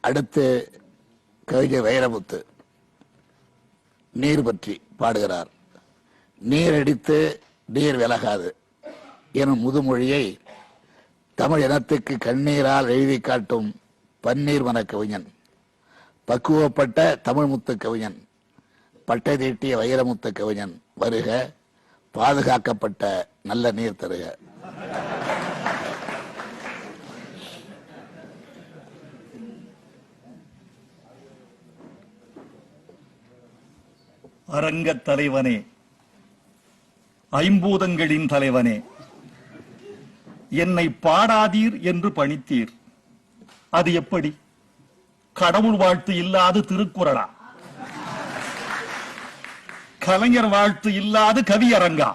அடுத்து கவிஞர் வைரமுத்து. நீர் பற்றி பாடுகிறார். நீர் அடித்து நீர் விலகாது எனும் முதுமொழியை தமிழ் இனத்துக்கு கண்ணீரால் எழுதி காட்டும் பன்னீர் மன கவிஞன் பக்குவப்பட்ட தமிழ் முத்து கவிஞன் பட்டை தீட்டிய வைரமுத்து கவிஞன் வருக பாதுகாக்கப்பட்ட நல்ல நீர் தருக. அரங்கத் தலைவனே. ஐம்பூதங்களின் தலைவனே. என்னை பாடாதீர் என்று பணித்தீர். அது எப்படி? கடவுள் வாழ்த்து இல்லாது திருக்குறளா? கலைஞர் வாழ்த்து இல்லாது கவியரங்கா?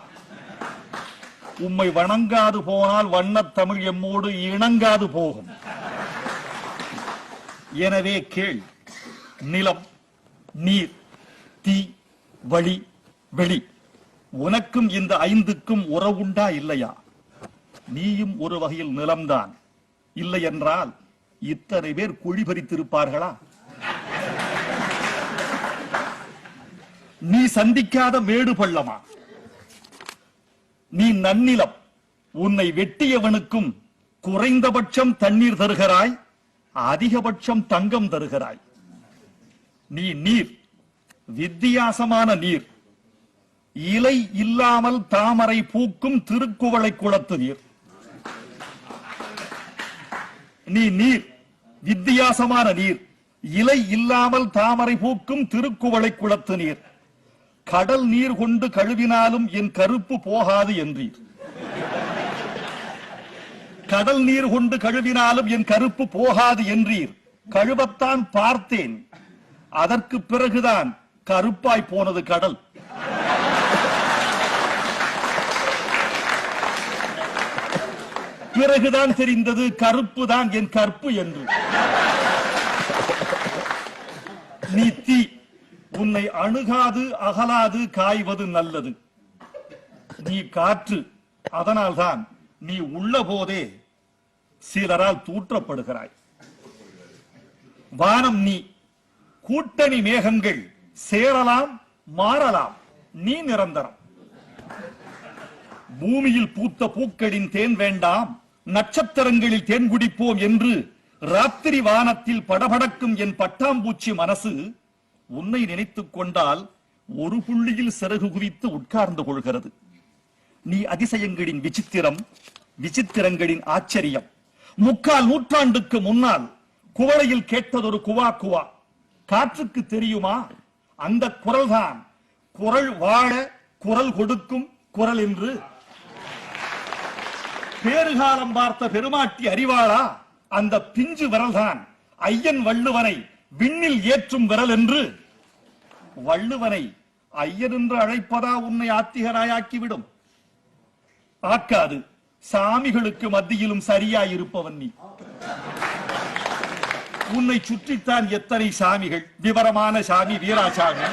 உம்மை வணங்காது போனால் வண்ணத் தமிழ் எம்மோடு இணங்காது போகும். எனவே கேள் நிலம் நீர் தீ வழி வெளி. உனக்கும் இந்த ஐந்துக்கும் உறவுண்டா இல்லையா? நீயும் ஒரு வகையில் நிலம்தான். இல்லை என்றால் இத்தனை பேர் குழி பறித்திருப்பார்களா? நீ சந்திக்காத மேடு பள்ளமா? நீ நன்னிலம். உன்னை வெட்டியவனுக்கும் குறைந்தபட்சம் தண்ணீர் தருகிறாய் அதிகபட்சம் தங்கம் தருகிறாய். நீ நீர். வித்தியாசமான நீர். இலை இல்லாமல் தாமரை பூக்கும் திருக்குவளை குளத்து நீர். நீ நீர். வித்தியாசமான நீர். இலை இல்லாமல் தாமரை பூக்கும் திருக்குவளை குளத்து நீர். கடல் நீர் கொண்டு கழுவினாலும் என் கருப்பு போகாது என்றீர். கடல் நீர் கொண்டு கழுவினாலும் என் கருப்பு போகாது என்றீர். கழுவத்தான் பார்த்தேன். அதற்கு பிறகுதான் கருப்பாய் போனது கடல். பிறகுதான் தெரிந்தது கருப்பு தான் என் கற்பு என்று. நீ தீ உன்னை அணுகாது அகலாது காய்வது நல்லது. நீ காற்று அதனால்தான் நீ உள்ள போதே சிலரால் தூற்றப்படுகிறாய். வானம் நீ கூட்டணி மேகங்கள் சேரலாம் மாறலாம். நீ நிரந்தரம். பூமியில் பூத்த பூக்களின் தேன் வேண்டாம். நட்சத்திரங்களில் தேன் குடிப்போம் என்று ராத்திரி வானத்தில் படபடக்கும் என் பட்டாம்பூச்சி மனசு உன்னை நினைத்துக் கொண்டால் ஒரு புள்ளியில் சிறகு குவித்து உட்கார்ந்து கொள்கிறது. நீ அதிசயங்களின் விசித்திரம் விசித்திரங்களின் ஆச்சரியம். முக்கால் நூற்றாண்டுக்கு முன்னால் குவளையில் கேட்டதொரு குவா குவா. காற்றுக்கு தெரியுமா? அந்த குரல்தான். குரல் வாழ குரல் கொடுக்கும் குரல் என்று பேறுகாலம் பார்த்த பெருமாட்டி அறிவாளா? அந்த பிஞ்சு விரல்தான். ஐயன் வள்ளுவனை விண்ணில் ஏற்றும் விரல் என்று. வள்ளுவனை ஐயன் என்று அழைப்பதா உன்னை ஆத்திகராயாக்கிவிடும். ஆக்காது. சாமிகளுக்கு மத்தியிலும் சரியாயிருப்பவன் நீ. உன்னை சுற்றித்தான் எத்தனை சாமிகள்? விவரமான சாமி வீராசாமி.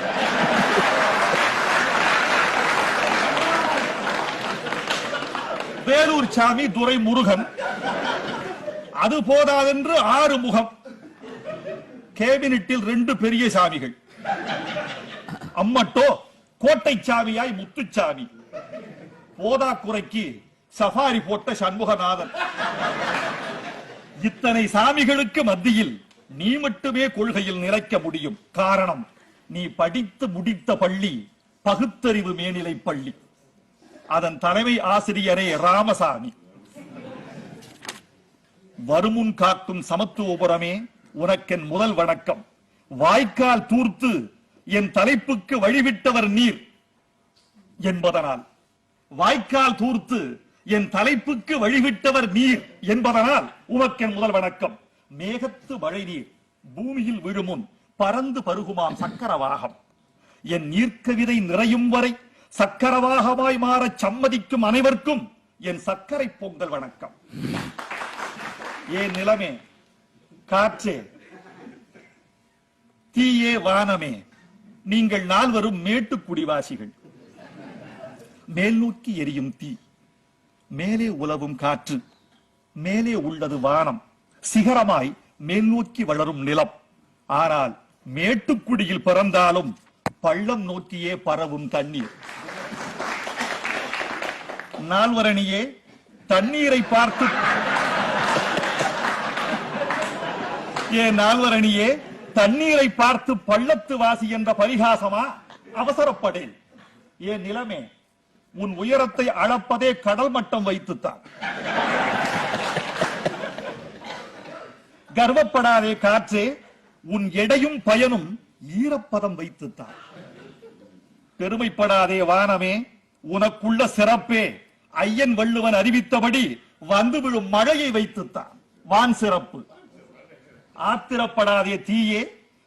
வேலூர் சாமி துரை முருகன் அது போதாதென்று ஆறு முகம். கேபினட்டில் ரெண்டு பெரிய சாமிகள். அம்மட்டோ கோட்டை சாமியாய் முத்துச்சாமி. போதா குறைக்கு சஃபாரி போட்ட சண்முகநாதன். இத்தனை சாமிகளுக்கு மத்தியில் நீ மட்டுமே கொள்கையில் நிறைக்க முடியும். காரணம் நீ படித்து முடித்த பள்ளி பகுத்தறிவு மேல்நிலை பள்ளி. அதன் தலைமை ஆசிரியரே ராமசாமி. வருமுன் காக்கும் சமத்துவபுரமே உனக்கென் முதல் வணக்கம். வாய்க்கால் தூர்த்து என் தலைப்புக்கு வழிவிட்டவர் நீர். என்பதனால் வாய்க்கால் தூர்த்து என் தலைப்புக்கு வழிவிட்டவர் நீர் என்பதனால் உமக்கென் முதல் வணக்கம். மேகத்து மழை நீர் பூமியில் விழுமுன் பறந்து பருகுமாம் சக்கரவாகம். என் நீர்க்கவிதை நிறையும் வரை சக்கரவாகமாய் மாறச் சம்மதிக்கும் அனைவருக்கும் என் சர்க்கரை பொங்கல் வணக்கம். ஏன் நிலமே காற்றே தீயே வானமே நீங்கள் நால்வரும் மேட்டுக்குடிவாசிகள் மேல் நோக்கி எரியும் தீ மேலே உலவும் காற்று மேலே உள்ளது வானம். சிகரமாய் மேல் நோக்கி வளரும் நிலம். ஆனால் மேட்டுக்குடியில் பிறந்தாலும் பள்ளம் நோக்கியே பரவும் தண்ணீர். நால்வரணியே தண்ணீரை பார்த்து ஏ நால்வரணியே தண்ணீரை பார்த்து பள்ளத்து வாசி என்ற பரிகாசமா? அவசரப்படேன். ஏ நிலமே உன் உயரத்தை அளப்பதே கடல் மட்டம் வைத்துத்தான். கர்வப்படாதே காற்றே உன் எடையும் பயனும் ஈரப்பதம் வைத்துத்தான். பெருமைப்படாதே வானமே உனக்குள்ள சிறப்பே ஐயன் வள்ளுவன் அறிவித்தபடி வந்து விழும் மழையை வைத்துத்தான். வான் சிறப்பு. ஆத்திரப்படாதே தீயே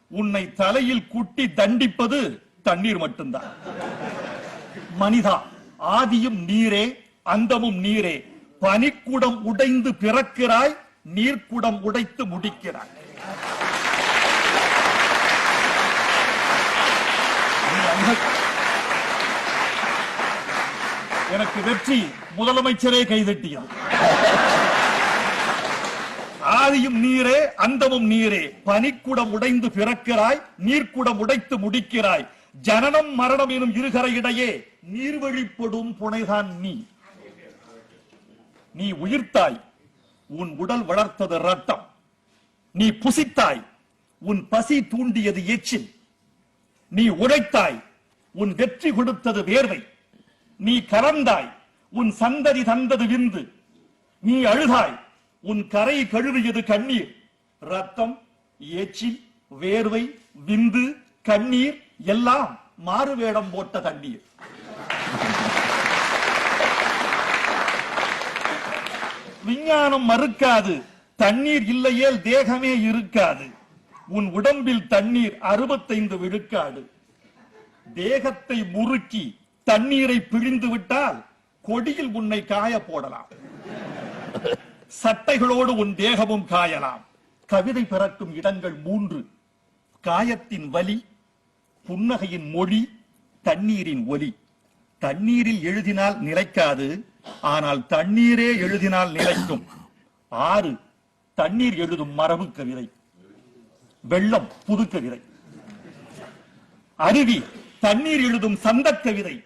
உன்னை தலையில் குட்டி தண்டிப்பது தண்ணீர் மட்டும்தான். மனிதா ஆதியும் நீரே அந்தமும் நீரே பனிக்குடம் உடைந்து பிறக்கிறாய் நீர்க்குடம் உடைத்து முடிக்கிறாய் எனக்கு வெற்றி முதலமைச்சரே கைதட்டியது. ஆதியும் நீரே அந்தமும் நீரே. பனிக்குடம் உடைந்து பிறக்கிறாய் நீர்க்குடம் உடைத்து முடிக்கிறாய். ஜனனம் மரணம் எனும் இருகரை இடையே நீர்வழிப்படும் புனைதான் நீ. நீ உயிர்த்தாய். உன் உடல் வளர்த்தது ரத்தம். நீ புசித்தாய் உன் பசி தூண்டியது எச்சில் நீ உழைத்தாய் உன் வெற்றி கொடுத்தது வேர்வை. நீ கலந்தாய் உன் சந்ததி தந்தது விந்து. நீ அழுதாய் உன் கரை கழுவியது கண்ணீர். ரத்தம் எச்சில் வேர்வை விந்து கண்ணீர் எல்லாம் மாறுவேடம் போட்ட தண்ணீர். விஞ்ஞானம் மறுக்காது. தண்ணீர் இல்லையேல் தேகமே இருக்காது. உன் உடம்பில் தண்ணீர் அறுபத்தைந்து விழுக்காடு. தேகத்தை முறுக்கி தண்ணீரை பிழிந்து விட்டால் கொடியில் உன்னை காய போடலாம். சட்டைகளோடு உன் தேகமும் காயலாம். கவிதை பிறக்கும் இடங்கள் மூன்று. காயத்தின் வலி புன்னகையின் மொழி தண்ணீரின் ஒலி. தண்ணீரில் எழுதினால் நிலைக்காது ஆனால் தண்ணீரே எழுதினால் நிலைக்கும். ஆறு தண்ணீர் எழுதும் மரபு கவிதை வெள்ளம் புது கவிதை அருவி தண்ணீர் எழுதும் சந்தக் கவிதை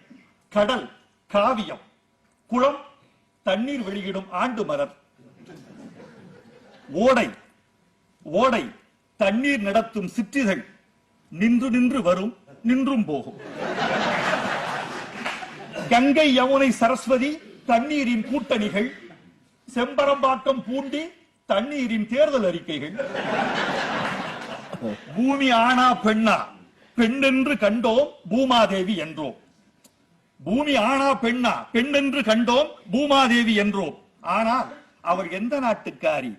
கடல் காவியம். குளம் தண்ணீர் வெளியிடும் ஆண்டு மலர். ஓடை ஓடை தண்ணீர் நடத்தும் சிற்றிதழ். நின்று நின்று வரும் நின்றும் போகும். கங்கை யமுனை சரஸ்வதி தண்ணீரின் கூட்டணிகள் செம்பரம்பாக்கம் பூண்டி தண்ணீரின் தேர்தல் அறிக்கைகள். பூமி ஆனா பெண்ணா? பெண்ணென்று கண்டோம் பூமாதேவி என்றோம். பூமி ஆனா பெண்ணா? பெண்ணென்று கண்டோம் பூமாதேவி என்றோம். ஆனால் அவர் எந்த நாட்டுக்காரி?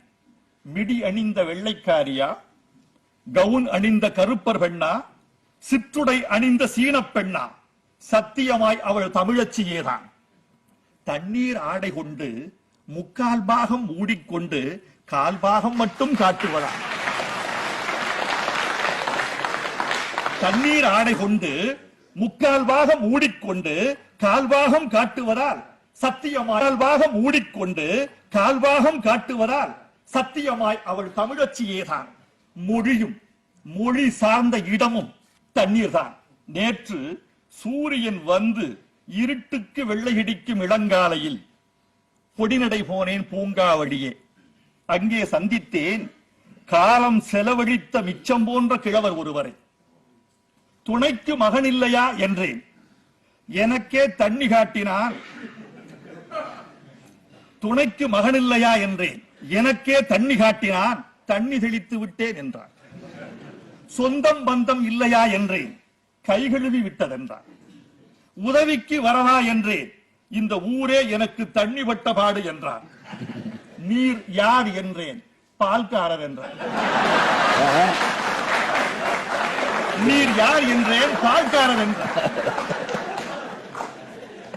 மிடி அணிந்த வெள்ளைக்காரியா? கவுன் அணிந்த கருப்பர் பெண்ணா? சிற்றுடை அணிந்த சீனப் பெண்ணா? சத்தியமாய் அவள் தமிழச்சியேதான். தண்ணீர் ஆடை கொண்டு முக்கால் பாகம் மூடிக்கொண்டு கால் பாகம் மட்டும் காட்டுவதா தண்ணீர் ஆடை கொண்டு முக்கால் பாகம் மூடிக்கொண்டு கால்பாகம் காட்டுவதால் சத்தியமாய் பாகம் மூடிக்கொண்டு கால்பாகம் காட்டுவதால் சத்தியமாய் அவள் தமிழச்சியேதான். மொழியும் மொழி சார்ந்த இடமும் தண்ணீர் தான் நேற்று சூரியன் வந்து இருட்டுக்கு வெள்ளை இடிக்கும் இளங்காலையில் பொடிநடை போனேன் பூங்காவடியே அங்கே சந்தித்தேன் காலம் செலவழித்த மிச்சம் போன்ற கிழவர் ஒருவரை. துணைக்கு மகன் இல்லையா? என்றேன். எனக்கே தண்ணி காட்டினான் துணைக்கு மகன் இல்லையா? என்றேன். எனக்கே தண்ணி காட்டினான் தண்ணி தெளித்து விட்டேன் என்றான் சொந்தம் பந்தம் இல்லையா? என்றேன். கை கழுவி உதவிக்கு வரவா என்றேன் இந்த ஊரே எனக்கு தண்ணி வட்ட பாடு என்றார். நீர் யார் என்றேன் பால்காரர் என்றார். நீர் யார் என்றேன் பால்காரர் என்றார்.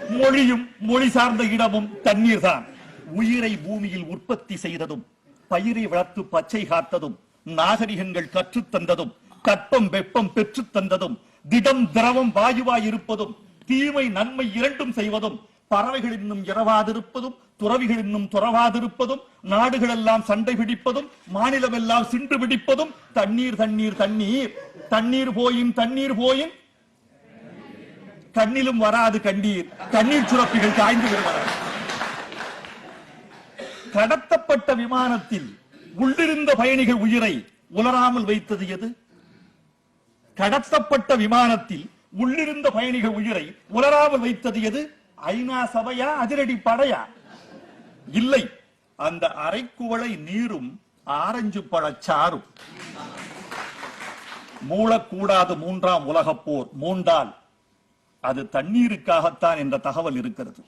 மொழியும் மொழி சார்ந்த இடமும் தண்ணீர் தான் உயிரை பூமியில் உற்பத்தி செய்ததும் பயிரை வளர்த்து பச்சை காத்ததும் நாகரிகங்கள் கற்றுத் தந்ததும் கற்பம் வெப்பம் பெற்றுத் தந்ததும் திடம் திரவம் வாயுவாய் இருப்பதும் தீமை நன்மை இரண்டும் செய்வதும் பறவைகள் இன்னும் இரவாதிருப்பதும் துறவிகள் இன்னும் துறவாதிருப்பதும் நாடுகள் எல்லாம் சண்டை பிடிப்பதும் மாநிலம் எல்லாம் சின்று பிடிப்பதும் தண்ணீர் தண்ணீர் தண்ணீர் தண்ணீர் போயின் தண்ணீர் போயின். கண்ணிலும் வராது கண்ணீர் தண்ணீர் சுரப்பிகள் காய்ந்து விடுவார்கள் கடத்தப்பட்ட விமானத்தில் உள்ளிருந்த பயணிகள் உயிரை உலராமல் வைத்தது எது? கடத்தப்பட்ட விமானத்தில் உள்ளிருந்த பயணிகள் உயிரை உலராமல் வைத்தது எது? ஐநா சபையா அதிரடி படையா? இல்லை. அந்த அரைக்குவளை நீரும் ஆரஞ்சு பழச்சாரும் மூழக்கூடாது மூன்றாம் உலகப் போர் மூண்டால் அது தண்ணீருக்காகத்தான் என்ற தகவல் இருக்கிறது.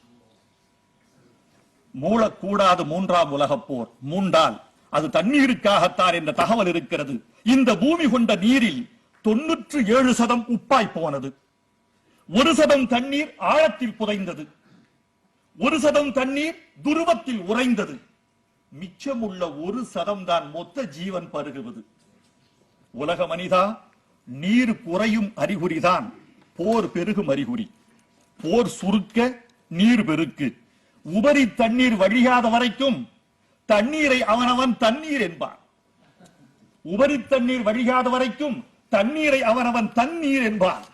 மூழக்கூடாது மூன்றாம் உலகப் போர் மூண்டால் அது தண்ணீருக்காகத்தான் என்ற தகவல் இருக்கிறது. இந்த பூமி கொண்ட நீரில் தொன்னூற்று ஏழு சதம் உப்பாய் போனது. ஒரு சதம் தண்ணீர் ஆழத்தில் புதைந்தது. ஒரு சதம் தண்ணீர் துருவத்தில் உறைந்தது. மிச்சமுள்ள ஒரு சதம் தான் மொத்த ஜீவன் பருகுவது. உலக மனிதா நீர் குறையும் அறிகுறிதான் போர் பெருகும் அறிகுறி. போர் சுருக்க நீர் பெருக்கு உபரி தண்ணீர் வழியாத வரைக்கும் தண்ணீரை அவனவன் தண்ணீர் என்பான். உபரி தண்ணீர் வழியாத வரைக்கும் தண்ணீரை அவனவன் தண்ணீர் என்பான்.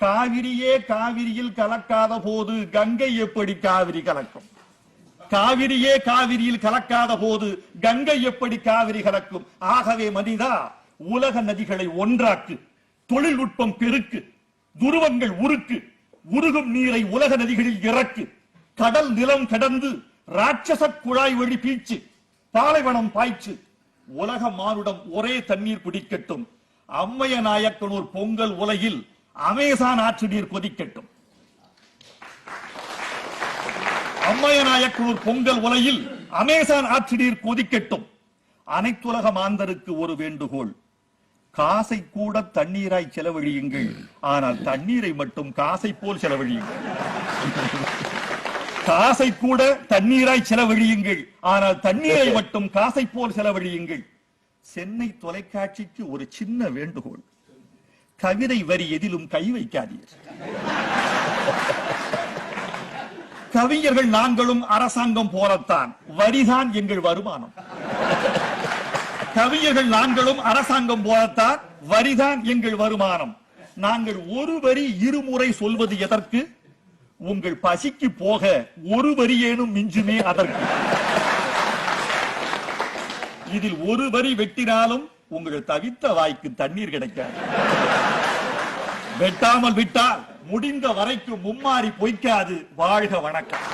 காவிரியே காவிரியில் கலக்காத போது கங்கை எப்படி காவிரி கலக்கும்? காவிரியே காவிரியில் கலக்காத போது கங்கை எப்படி காவிரி கலக்கும்? ஆகவே மனிதா உலக நதிகளை ஒன்றாக்கு தொழில்நுட்பம் பெருக்கு துருவங்கள் உருக்கு உருகும் நீரை உலக நதிகளில் இறக்கு கடல் நிலம் கடந்து ராட்சச குழாய் வழி பீச்சு பாலைவனம் பாய்ச்சு உலக மானுடம் ஒரே தண்ணீர் பிடிக்கட்டும். அம்மைய நாயக்கனூர் பொங்கல் உலகில் அமேசான் ஆற்று நீர் கொதிக்கட்டும். அம்மையநாயக்கனூர் பொங்கல் உலையில் அமேசான் ஆற்று நீர் கொதிக்கட்டும். அனைத்துலக மாந்தருக்கு ஒரு வேண்டுகோள். காசை கூட தண்ணீராய் செலவழியுங்கள். ஆனால் தண்ணீரை மட்டும் காசை போல் செலவழியுங்கள். காசை கூட தண்ணீராய் செலவழியுங்கள். ஆனால் தண்ணீரை மட்டும் காசை போல் செலவழியுங்கள். சென்னை தொலைக்காட்சிக்கு ஒரு சின்ன வேண்டுகோள். கவிதை வரி எதிலும் கை வைக்காதீர். கவிஞர்கள் நாங்களும் அரசாங்கம் போலத்தான். வரிதான் எங்கள் வருமானம். கவிஞர்கள் நாங்களும் அரசாங்கம் போலத்தான். வரிதான் எங்கள் வருமானம். நாங்கள் ஒரு வரி இருமுறை சொல்வது எதற்கு? உங்கள் பசிக்கு போக ஒரு வரியேனும் மிஞ்சுமே அதற்கு. இதில் ஒரு வரி வெட்டினாலும் உங்கள் தவித்த வாய்க்கு தண்ணீர் கிடைக்காது. வெட்டாமல் விட்டால் முடிந்த வரைக்கும் மும்மாறி பொய்க்காது வாழ்க வணக்கம்.